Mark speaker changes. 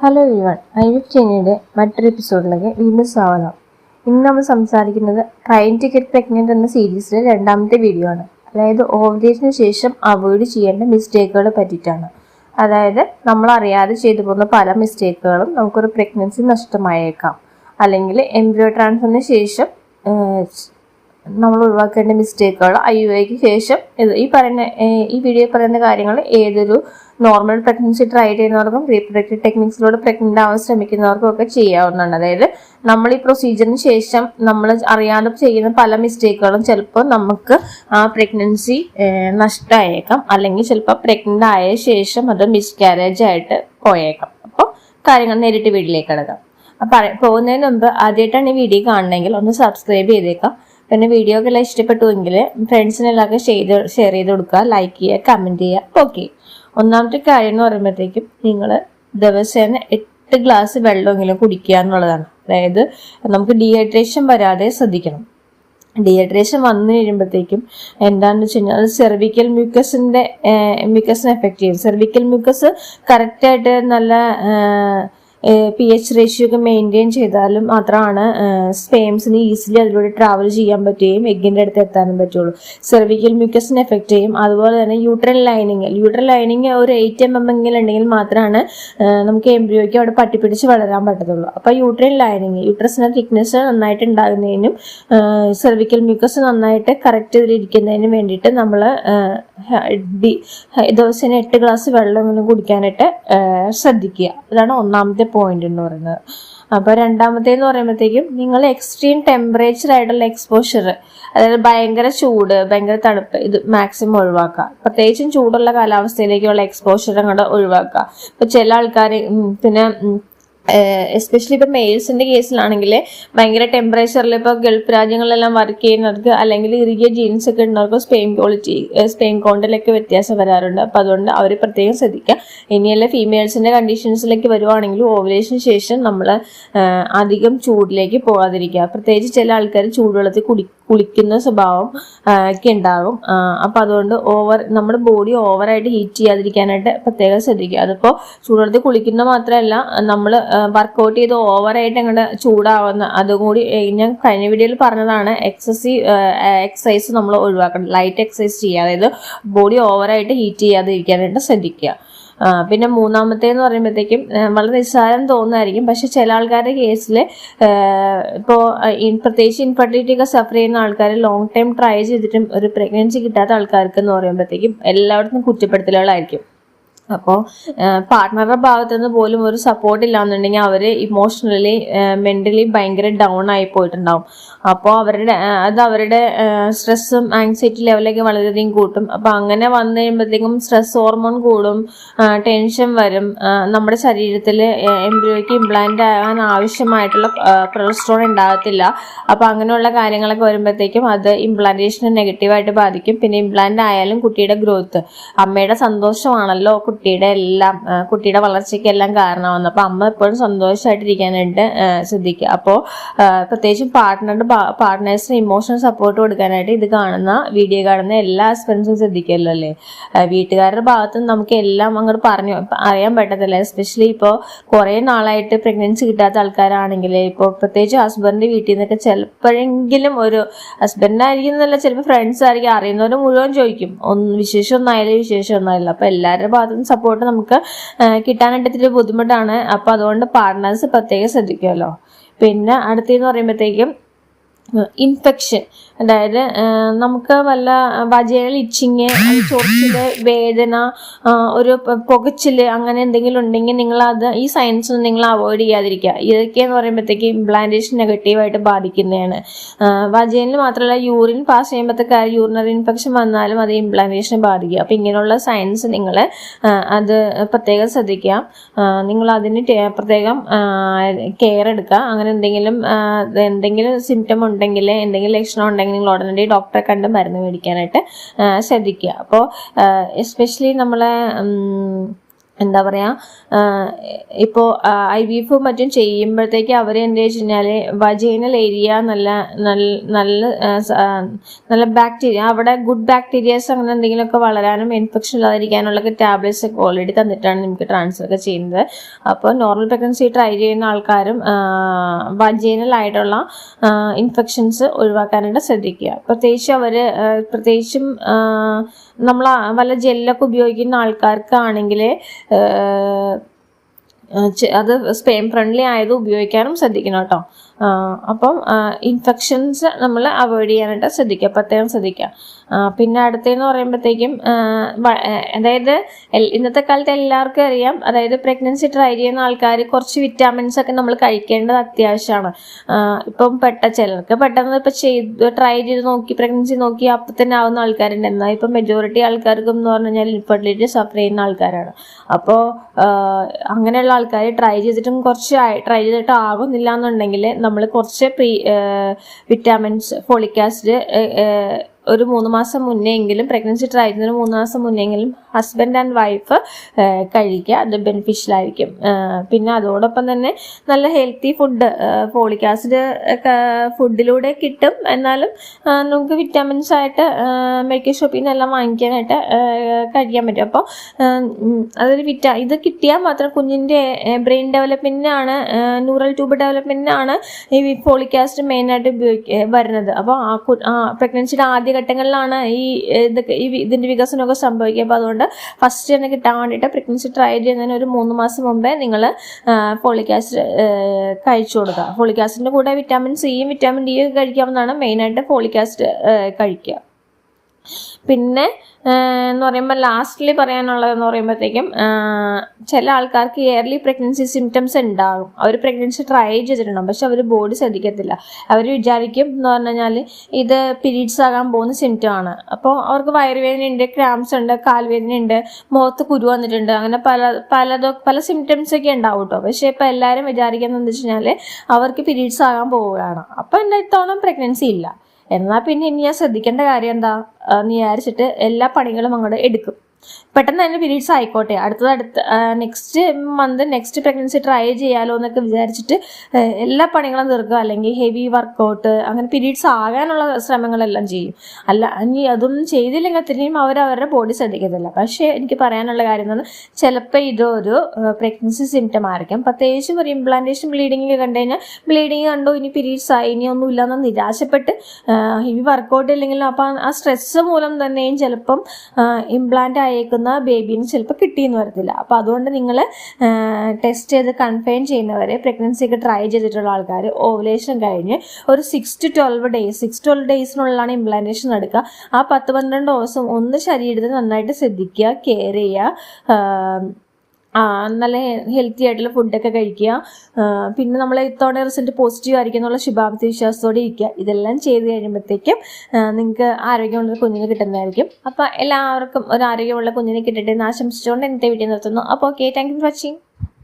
Speaker 1: Hello everyone I V ചെന്നൈയുടെ മറ്റൊരു എപ്പിസോഡിലേക്ക് വീണ്ടും സ്വാഗതം. ഇന്ന് നമ്മൾ സംസാരിക്കുന്നത് ട്രെയിൻ ടിക്കറ്റ് പ്രഗ്നന്റ് എന്ന സീരീസിലെ രണ്ടാമത്തെ വീഡിയോ ആണ്. അതായത് ഓവറേജിന് ശേഷം അവോയ്ഡ് ചെയ്യേണ്ട മിസ്റ്റേക്കുകളെ പറ്റിയിട്ടാണ്. അതായത് നമ്മൾ അറിയാതെ ചെയ്തു പോകുന്ന പല മിസ്റ്റേക്കുകളും നമുക്കൊരു പ്രഗ്നൻസി നഷ്ടമായേക്കാം. അല്ലെങ്കിൽ എംബ്രിയോ ട്രാൻസ്ഫറിന് ശേഷം നമ്മൾ ഒഴിവാക്കേണ്ട മിസ്റ്റേക്കുകൾ ഐ യു ഐക്ക് ശേഷം ഈ പറയുന്ന ഈ വീഡിയോ പറയുന്ന കാര്യങ്ങൾ ഏതൊരു നോർമൽ പ്രഗ്നൻസി ട്രൈ ചെയ്യുന്നവർക്കും റീപ്രൊഡക്റ്റീവ് ടെക്നിക്സിലൂടെ പ്രഗ്നന്റ് ആവാൻ ശ്രമിക്കുന്നവർക്കും ഒക്കെ ചെയ്യാവുന്നതാണ്. അതായത് നമ്മൾ ഈ പ്രൊസീജിയറിന് ശേഷം നമ്മൾ അറിയാതെ ചെയ്യുന്ന പല മിസ്റ്റേക്കുകളും ചിലപ്പോൾ നമുക്ക് ആ പ്രഗ്നൻസി നഷ്ടമായേക്കാം അല്ലെങ്കിൽ ചിലപ്പോൾ പ്രഗ്നന്റ് ആയ ശേഷം അത് മിസ്കാരേജ് ആയിട്ട് പോയേക്കാം. അപ്പോൾ കാര്യങ്ങൾ നേരിട്ട് വീട്ടിലേക്ക് കിടക്കാം. അപ്പൊ പോകുന്നതിന് മുമ്പ് ആദ്യമായിട്ടാണ് ഈ വീഡിയോ കാണണമെങ്കിൽ ഒന്ന് സബ്സ്ക്രൈബ് ചെയ്തേക്കാം. പിന്നെ വീഡിയോ ഒക്കെ എല്ലാം ഇഷ്ടപ്പെട്ടുവെങ്കിൽ ഫ്രണ്ട്സിനെല്ലാം ഷെയർ ഷെയർ ചെയ്ത് കൊടുക്കുക. ലൈക്ക് ചെയ്യുക കമന്റ് ചെയ്യുക. ഓക്കെ ഒന്നാമത്തെ കാര്യം എന്ന് പറയുമ്പോഴത്തേക്കും നിങ്ങൾ ദിവസേന എട്ട് ഗ്ലാസ് വെള്ളമെങ്കിലും കുടിക്കുക എന്നുള്ളതാണ്. അതായത് നമുക്ക് ഡീഹൈഡ്രേഷൻ വരാതെ ശ്രദ്ധിക്കണം. ഡീഹൈഡ്രേഷൻ വന്നു കഴിയുമ്പോഴത്തേക്കും എന്താണെന്ന് വെച്ച് കഴിഞ്ഞാൽ അത് സെർവിക്കൽ മ്യൂക്കസിന്റെ മ്യൂക്കസിനെ എഫക്ട് ചെയ്യും. സെർവിക്കൽ മ്യൂക്കസ് കറക്റ്റായിട്ട് നല്ല പി എച്ച് റേഷ്യോ ഒക്കെ മെയിന്റെയിൻ ചെയ്താലും മാത്രമാണ് സ്പേംസിന് ഈസിലി അതിലൂടെ ട്രാവൽ ചെയ്യാൻ പറ്റുകയും എഗ്ഗിന്റെ അടുത്ത് എത്താനും പറ്റുള്ളൂ. സെർവിക്കൽ മ്യൂക്കസിനെ എഫക്ട് ചെയ്യും. അതുപോലെ തന്നെ യൂട്രൽ ലൈനിങ് യൂട്രൽ ലൈനിങ് ഒരു എയ്റ്റ് എം എം എങ്കിലും ഉണ്ടെങ്കിൽ മാത്രമാണ് നമുക്ക് എംബ്രിയോയ്ക്ക് അവിടെ പട്ടിപ്പിടിച്ച് വളരാൻ പറ്റത്തുള്ളൂ. അപ്പോൾ യൂട്രൽ ലൈനിങ് യൂട്രസിന്റെ തിക്നെസ് നന്നായിട്ട് ഉണ്ടാകുന്നതിനും സെർവിക്കൽ മ്യൂക്കസ് നന്നായിട്ട് കറക്റ്റ് ഇതിലിരിക്കുന്നതിനും വേണ്ടിയിട്ട് നമ്മൾ ദിവസേന എട്ട് ഗ്ലാസ് വെള്ളമെങ്കിലും കുടിക്കാനായിട്ട് ആ, ശ്രദ്ധിക്കുക. അതാണ് ഒന്നാമത്തെ പോയിന്റ് എന്ന് പറയുന്നത്. അപ്പൊ രണ്ടാമത്തേന്ന് പറയുമ്പോഴത്തേക്കും നിങ്ങൾ എക്സ്ട്രീം ടെമ്പറേച്ചർ ആയിട്ടുള്ള എക്സ്പോഷർ അതായത് ഭയങ്കര ചൂട് ഭയങ്കര തണുപ്പ് ഇത് മാക്സിമം ഒഴിവാക്കുക. പ്രത്യേകിച്ചും ചൂടുള്ള കാലാവസ്ഥയിലേക്കുള്ള എക്സ്പോഷർ അങ്ങോട്ട് ഒഴിവാക്കുക. ഇപ്പൊ ചില ആൾക്കാർ പിന്നെ എസ്പെഷ്യലി ഇപ്പൊ മെയിൽസിന്റെ കേസിലാണെങ്കിൽ ഭയങ്കര ടെമ്പറേച്ചറിൽ ഇപ്പൊ ഗൾഫ് രാജ്യങ്ങളിലെല്ലാം വർക്ക് ചെയ്യുന്നവർക്ക് അല്ലെങ്കിൽ ഇറുകിയ ജീൻസ് ഒക്കെ ഉള്ളവർക്ക് സ്പെയിൻ ക്വാളിറ്റി സ്പെയിൻ കോണ്ടിലൊക്കെ വ്യത്യാസം വരാറുണ്ട്. അപ്പൊ അതുകൊണ്ട് അവർ പ്രത്യേകം ശ്രദ്ധിക്കുക. ഇനിയല്ല ഫീമെയിൽസിന്റെ കണ്ടീഷൻസിലേക്ക് വരുവാണെങ്കിൽ ഓവലേഷന് ശേഷം നമ്മൾ അധികം ചൂടിലേക്ക് പോകാതിരിക്കുക. പ്രത്യേകിച്ച് ചില ആൾക്കാർ ചൂടുവെള്ളത്തിൽ കുടി കുളിക്കുന്ന സ്വഭാവം ഒക്കെ ഉണ്ടാകും അപ്പം അതുകൊണ്ട് ഓവർ നമ്മുടെ ബോഡി ഓവറായിട്ട് ഹീറ്റ് ചെയ്യാതിരിക്കാനായിട്ട് പ്രത്യേകം ശ്രദ്ധിക്കുക. അതിപ്പോ ചൂടുവെള്ളത്തിൽ കുളിക്കുന്ന മാത്രമല്ല നമ്മൾ വർക്കൗട്ട് ചെയ്ത് ഓവറായിട്ട് അങ്ങനെ ചൂടാവുന്ന അതും കൂടി ഞാൻ കഴിഞ്ഞ വീഡിയോയിൽ പറഞ്ഞതാണ് എക്സസീവ് എക്സസൈസ് നമ്മൾ ഒഴിവാക്കണം. ലൈറ്റ് എക്സസൈസ് ചെയ്യുക. അതായത് ബോഡി ഓവറായിട്ട് ഹീറ്റ് ചെയ്യാതിരിക്കാനായിട്ട് ശ്രദ്ധിക്കുക. പിന്നെ മൂന്നാമത്തേന്ന് പറയുമ്പോഴത്തേക്കും വളരെ നിസ്സാരം തോന്നുമായിരിക്കും പക്ഷെ ചില ആൾക്കാരുടെ കേസിൽ ഇപ്പോൾ പ്രത്യേകിച്ച് ഇൻഫെർട്ടിലിറ്റി ഒക്കെ സഫർ ചെയ്യുന്ന ആൾക്കാർ ലോങ് ടൈം ട്രൈ ചെയ്തിട്ടും ഒരു പ്രഗ്നൻസി കിട്ടാത്ത ആൾക്കാർക്ക് എന്ന് പറയുമ്പോഴത്തേക്കും എല്ലായിടത്തും കുറ്റപ്പെടുത്തലുകളായിരിക്കും. അപ്പോൾ പാർട്ട്ണറുടെ ഭാഗത്തു നിന്ന് പോലും ഒരു സപ്പോർട്ട് ഇല്ലാന്നുണ്ടെങ്കിൽ അവർ ഇമോഷണലി മെന്റലി ഭയങ്കര ഡൗൺ ആയി പോയിട്ടുണ്ടാവും. അപ്പോൾ അവരുടെ അത് അവരുടെ സ്ട്രെസ്സും ആൻസൈറ്റി ലെവലൊക്കെ വളരെയധികം കൂട്ടും. അപ്പോൾ അങ്ങനെ വന്നു കഴിയുമ്പോഴത്തേക്കും സ്ട്രെസ് ഹോർമോൺ കൂടും ടെൻഷൻ വരും. നമ്മുടെ ശരീരത്തിൽ എംബ്രിയോയ്ക്ക് ഇംപ്ലാന്റ് ആകാൻ ആവശ്യമായിട്ടുള്ള പ്രൊളസ്ട്രോൺ ഉണ്ടാകത്തില്ല. അപ്പോൾ അങ്ങനെയുള്ള കാര്യങ്ങളൊക്കെ വരുമ്പോഴത്തേക്കും അത് ഇംപ്ലാന്റേഷനെ നെഗറ്റീവായിട്ട് ബാധിക്കും. പിന്നെ ഇംപ്ലാന്റ് ആയാലും കുട്ടിയുടെ ഗ്രോത്ത് അമ്മയുടെ സന്തോഷമാണല്ലോ കുട്ടിയുടെ എല്ലാം കുട്ടിയുടെ വളർച്ചയ്ക്ക് എല്ലാം അപ്പൊ അമ്മ എപ്പോഴും സന്തോഷമായിട്ടിരിക്കാനായിട്ട് ശ്രദ്ധിക്കുക. അപ്പോൾ പ്രത്യേകിച്ചും പാർട്ട്ണറുടെ പാർട്ട്നേഴ്സിന് ഇമോഷണൽ സപ്പോർട്ട് കൊടുക്കാനായിട്ട് ഇത് കാണുന്ന വീഡിയോ കാണുന്ന എല്ലാ ഹസ്ബൻഡ്സും ശ്രദ്ധിക്കുമല്ലോ അല്ലേ? വീട്ടുകാരുടെ ഭാഗത്ത് നിന്ന് നമുക്ക് എല്ലാം അങ്ങോട്ട് പറഞ്ഞു അറിയാൻ പറ്റത്തില്ല. എസ്പെഷ്യലി ഇപ്പോൾ കുറേ നാളായിട്ട് പ്രഗ്നൻസി കിട്ടാത്ത ആൾക്കാരാണെങ്കിൽ ഇപ്പോൾ പ്രത്യേകിച്ച് ഹസ്ബൻഡിന്റെ വീട്ടിൽ നിന്നൊക്കെ ചിലപ്പോഴെങ്കിലും ഒരു ഹസ്ബൻഡായിരിക്കും എന്നല്ല ചിലപ്പോൾ ഫ്രണ്ട്സ് ആയിരിക്കും അറിയുന്നവർ മുഴുവൻ ചോദിക്കും. ഒന്ന് വിശേഷം ഒന്നായാലും വിശേഷം ഒന്നായില്ല അപ്പോൾ എല്ലാവരുടെ ഭാഗത്തു സപ്പോർട്ട് നമുക്ക് കിട്ടാനായിട്ട് ഇത്തിരി ബുദ്ധിമുട്ടാണ്. അപ്പോൾ അതുകൊണ്ട് പാർട്ട്നേഴ്സ് പ്രത്യേകം ശ്രദ്ധിക്കുമല്ലോ പിന്നെ അടുത്തെന്ന് പറയുമ്പോഴത്തേക്കും ഇൻഫെക്ഷൻ അതായത് നമുക്ക് വല്ല വജൈനൽ ഇച്ചിങ് ചൊറിച്ചിൽ വേദന ഒരു പുകച്ചിൽ അങ്ങനെ എന്തെങ്കിലും ഉണ്ടെങ്കിൽ നിങ്ങൾ അത് ഈ സയൻസ് നിങ്ങൾ അവോയ്ഡ് ചെയ്യാതിരിക്കുക. ഇതൊക്കെയെന്ന് പറയുമ്പോഴത്തേക്ക് ഇംപ്ലാന്റേഷൻ നെഗറ്റീവായിട്ട് ബാധിക്കുന്നതാണ്. വജൈനിൽ മാത്രമല്ല യൂറിൻ പാസ് ചെയ്യുമ്പോഴത്തേക്ക് യൂറിനറി ഇൻഫെക്ഷൻ വന്നാലും അത് ഇംപ്ലാന്റേഷനെ ബാധിക്കുക അപ്പം ഇങ്ങനെയുള്ള സയൻസ് നിങ്ങൾ അത് പ്രത്യേകം ശ്രദ്ധിക്കുക. നിങ്ങൾ അതിന് പ്രത്യേകം കെയർ എടുക്കുക. അങ്ങനെ എന്തെങ്കിലും എന്തെങ്കിലും സിംറ്റം ഉണ്ടെങ്കിൽ എന്തെങ്കിലും ലക്ഷണം ഉണ്ടെങ്കിൽ നിങ്ങൾ ഉടനടി ഡോക്ടറെ കണ്ട് മരുന്ന് മേടിക്കാനായിട്ട് ശ്രദ്ധിക്കുക. അപ്പോൾ എസ്പെഷ്യലി നമ്മളെ എന്താ പറയാ ഇപ്പോൾ ഐ വി എഫ് മറ്റും ചെയ്യുമ്പോഴത്തേക്ക് അവർ എന്താ വെച്ച് കഴിഞ്ഞാൽ വജൈനൽ ഏരിയ നല്ല നല്ല നല്ല ബാക്ടീരിയ അവിടെ ഗുഡ് ബാക്ടീരിയാസ് അങ്ങനെ എന്തെങ്കിലുമൊക്കെ വളരാനും ഇൻഫെക്ഷൻ ഇല്ലാതിരിക്കാനുള്ള ടാബ്ലറ്റ്സ് ഒക്കെ ഓൾറെഡി തന്നിട്ടാണ് നമുക്ക് ട്രാൻസ്ഫർ ഒക്കെ ചെയ്യുന്നത്. അപ്പോൾ നോർമൽ പ്രഗ്നൻസി ട്രൈ ചെയ്യുന്ന ആൾക്കാരും വജൈനൽ ആയിട്ടുള്ള ഇൻഫെക്ഷൻസ് ഒഴിവാക്കാനായിട്ട് ശ്രദ്ധിക്കുക. പ്രത്യേകിച്ച് അവർ പ്രത്യേകിച്ചും നമ്മൾ വല്ല ജെല്ലൊക്കെ ഉപയോഗിക്കുന്ന ആൾക്കാർക്കാണെങ്കിൽ അത് സ്പെയിം ഫ്രണ്ട്ലി ആയത് ഉപയോഗിക്കാനും ശ്രദ്ധിക്കണം കേട്ടോ. അപ്പം ഇൻഫെക്ഷൻസ് നമ്മൾ അവോയ്ഡ് ചെയ്യാനായിട്ട് ശ്രദ്ധിക്കുക പ്രത്യേകം ശ്രദ്ധിക്കുക. പിന്നെ അടുത്തതെന്ന് പറയുമ്പോഴത്തേക്കും അതായത് ഇന്നത്തെ കാലത്ത് എല്ലാവർക്കും അറിയാം അതായത് പ്രഗ്നൻസി ട്രൈ ചെയ്യുന്ന ആൾക്കാർ കുറച്ച് വിറ്റാമിൻസ് ഒക്കെ നമ്മൾ കഴിക്കേണ്ടത് അത്യാവശ്യമാണ്. ഇപ്പം പെട്ട ചിലർക്ക് പെട്ടെന്ന് ഇപ്പം ചെയ്ത് ട്രൈ ചെയ്ത് നോക്കി പ്രഗ്നൻസി നോക്കി അപ്പം തന്നെ ആവുന്ന ആൾക്കാരുണ്ട്. എന്നാൽ ഇപ്പം മെജോറിറ്റി ആൾക്കാർക്കും എന്ന് പറഞ്ഞു കഴിഞ്ഞാൽ ഇൻഫെർട്ടിലിറ്റി സഫർ ചെയ്യുന്ന ആൾക്കാരാണ്. അപ്പോൾ അങ്ങനെയുള്ള ആൾക്കാർ ട്രൈ ചെയ്തിട്ടും കുറച്ച് ട്രൈ ചെയ്തിട്ട് ആകുന്നില്ല എന്നുണ്ടെങ്കിൽ നമ്മൾ കുറച്ച് പ്രീ വിറ്റാമിൻസ് ഫോളിക് ആസിഡ് ഒരു മൂന്ന് മാസം മുന്നേ എങ്കിലും പ്രഗ്നൻസി ട്രൈ ചെയ്യുന്നതിന് മൂന്ന് മാസം മുന്നേ എങ്കിലും ഹസ്ബൻഡ് ആൻഡ് വൈഫ് കഴിക്കുക. അത് ബെനിഫിഷ്യൽ ആയിരിക്കും. പിന്നെ അതോടൊപ്പം തന്നെ നല്ല ഹെൽത്തി ഫുഡ് ഫോളിക് ആസിഡ് ഫുഡിലൂടെ കിട്ടും. എന്നാലും നമുക്ക് വിറ്റാമിൻസ് ആയിട്ട് മെഡിക്കൽ ഷോപ്പിൽ നിന്നെല്ലാം വാങ്ങിക്കാനായിട്ട് കഴിക്കാൻ പറ്റും. അപ്പോൾ അതൊരു വിറ്റ ഇത് കിട്ടിയാൽ മാത്രം കുഞ്ഞിന്റെ ബ്രെയിൻ ഡെവലപ്മെന്റിനാണ് ന്യൂറൽ ട്യൂബ് ഡെവലപ്മെന്റിനാണ് ഈ ഫോളിക് ആസിഡ് മെയിനായിട്ട് ഉപയോഗിക്കുക വരുന്നത്. അപ്പോൾ ആ പ്രഗ്നൻസിയുടെ ആ ആദ്യഘട്ടങ്ങളിലാണ് ഈ ഇതൊക്കെ ഈ ഇതിന്റെ വികസനമൊക്കെ സംഭവിക്കുക. അപ്പോൾ അതുകൊണ്ട് ഫസ്റ്റ് തന്നെ കിട്ടാൻ വേണ്ടിയിട്ട് പ്രഗ്നൻസി ട്രൈ ചെയ്യുന്നതിന് ഒരു മൂന്ന് മാസം മുമ്പേ നിങ്ങൾ ഫോളിക് ആസിഡ് കഴിച്ചു കൊടുക്കുക. ഫോളിക് ആസിഡിന്റെ കൂടെ വിറ്റാമിൻ സിയും വിറ്റാമിൻ ഡിയും കഴിക്കാവുന്നതാണ് മെയിനായിട്ട് ഫോളിക് ആസിഡ് കഴിക്കുക. പിന്നെ എന്ന് പറയുമ്പോൾ ലാസ്റ്റ്ലി പറയാനുള്ളതെന്ന് പറയുമ്പോഴത്തേക്കും ചില ആൾക്കാർക്ക് ഇയർലി പ്രഗ്നൻസി സിംറ്റംസ് ഉണ്ടാകും. അവർ പ്രഗ്നൻസി ട്രൈ ചെയ്തിട്ടുണ്ടാകും. പക്ഷെ അവർ ബോഡി ശ്രദ്ധിക്കത്തില്ല. അവർ വിചാരിക്കും എന്ന് പറഞ്ഞു കഴിഞ്ഞാൽ ഇത് പീരീഡ്സ് ആകാൻ പോകുന്ന സിംറ്റം ആണ്. അപ്പോൾ അവർക്ക് വയറുവേദന ഉണ്ട് ക്രാംസ് ഉണ്ട് കാൽവേദന ഉണ്ട് മുഖത്ത് കുരു വന്നിട്ടുണ്ട് അങ്ങനെ പല പലതോ പല സിംറ്റംസ് ഒക്കെ ഉണ്ടാവും കേട്ടോ പക്ഷേ ഇപ്പം എല്ലാവരും വിചാരിക്കുന്നത് എന്താ വെച്ച് കഴിഞ്ഞാൽ അവർക്ക് പീരീഡ്സ് ആകാൻ പോവുകയാണ്. അപ്പോൾ എന്റെ ഇത്തവണ പ്രഗ്നൻസി ഇല്ല. എന്നാൽ പിന്നെ ഇനി ഞാൻ ശ്രദ്ധിക്കേണ്ട കാര്യം എന്താ? എന്ന് വിചാരിച്ചിട്ട് എല്ലാ പണികളും അങ്ങോട്ട് എടുക്കും. പെട്ടെന്ന് തന്നെ പീരീഡ്സ് ആയിക്കോട്ടെ. അടുത്തത് അടുത്ത next month next pregnancy try ചെയ്യാലോ എന്നൊക്കെ വിചാരിച്ചിട്ട് എല്ലാ പണികളും തീർക്കുക. അല്ലെങ്കിൽ ഹെവി വർക്കൗട്ട് അങ്ങനെ പീരീഡ്സ് ആകാനുള്ള ശ്രമങ്ങളെല്ലാം ചെയ്യും. അല്ല ഇനി അതൊന്നും ചെയ്തില്ലെങ്കിൽ തന്നെയും അവർ അവരുടെ ബോഡി ശ്രദ്ധിക്കത്തില്ല. പക്ഷേ എനിക്ക് പറയാനുള്ള കാര്യം എന്ന് ചിലപ്പോൾ ഇതൊരു പ്രഗ്നൻസി സിംറ്റം ആയിരിക്കും. പ്രത്യേകിച്ചും ഒരു ഇംപ്ലാന്റേഷൻ ബ്ലീഡിങ് കണ്ടു കഴിഞ്ഞാൽ ബ്ലീഡിങ് കണ്ടു ഇനി പീരീഡ്സ് ആയി ഇനി ഒന്നും ഇല്ലാന്ന് നിരാശപ്പെട്ട് ഹെവി വർക്കൗട്ട് ഇല്ലെങ്കിലും അപ്പം ആ സ്ട്രെസ് മൂലം തന്നെയും ചിലപ്പം ഇംപ്ലാന്റ് ആയേക്കുന്ന ബേബീന് ചിലപ്പോൾ കിട്ടിയെന്ന് വരത്തില്ല. അപ്പോൾ അതുകൊണ്ട് നിങ്ങൾ ടെസ്റ്റ് ചെയ്ത് കൺഫേം ചെയ്യുന്നവരെ പ്രഗ്നൻസി ഒക്കെ ട്രൈ ചെയ്തിട്ടുള്ള ആൾക്കാർ ഓവലേഷൻ കഴിഞ്ഞ് ഒരു six to twelve days six twelve ഡേയ്സിനുള്ളിലാണ് implantation നടക്കുക. ആ പത്ത് പന്ത്രണ്ട് ദിവസം ഒന്ന് ശരീരത്തിൽ നന്നായിട്ട് ശ്രദ്ധിക്കുക കെയർ ചെയ്യുക നല്ല ഹെൽത്തി ആയിട്ടുള്ള ഫുഡൊക്കെ കഴിക്കുക. പിന്നെ നമ്മൾ ഇത്തവണ റിസൾട്ട് പോസിറ്റീവ് ആയിരിക്കും എന്നുള്ള ശുഭാപ്തി വിശ്വാസത്തോടെ ഇരിക്കുക. ഇതെല്ലാം ചെയ്ത് കഴിയുമ്പോഴത്തേക്കും നിങ്ങൾക്ക് ആരോഗ്യമുള്ള കുഞ്ഞിനെ കിട്ടുന്നതായിരിക്കും. അപ്പോൾ എല്ലാവർക്കും ഒരു ആരോഗ്യമുള്ള കുഞ്ഞിനെ കിട്ടട്ടെ എന്ന് ആശംസിച്ചുകൊണ്ട് എന്റെ വീട്ടിൽ നിർത്തുന്നു. അപ്പോൾ okay thank you for watching